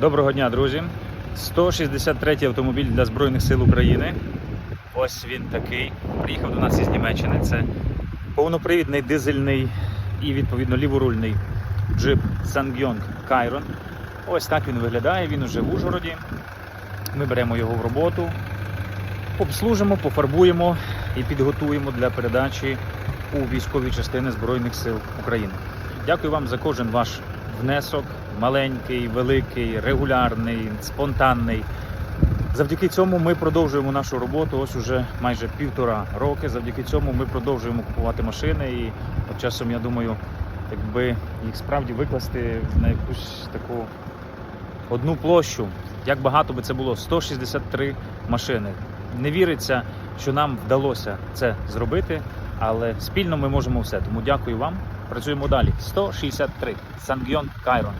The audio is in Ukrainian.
Доброго дня, друзі. 163-й автомобіль для Збройних сил України. Ось він такий. Приїхав до нас із Німеччини. Це повнопривідний дизельний і відповідно ліворульний джип Sangyong Chiron. Ось так він виглядає. Він уже в Ужгороді. Ми беремо його в роботу, обслужимо, пофарбуємо і підготуємо для передачі у військові частини Збройних сил України. Дякую вам за кожен ваш внесок, маленький, великий, регулярний, спонтанний. Завдяки цьому ми продовжуємо нашу роботу. Ось уже майже півтора роки. Завдяки цьому ми продовжуємо купувати машини. І от часом я думаю, якби їх справді викласти на якусь таку одну площу, як багато би це було 163 машини. Не віриться, що нам вдалося це зробити, але спільно ми можемо все. Тому дякую вам. Працюємо далі. 163 Сангйон Кайрон.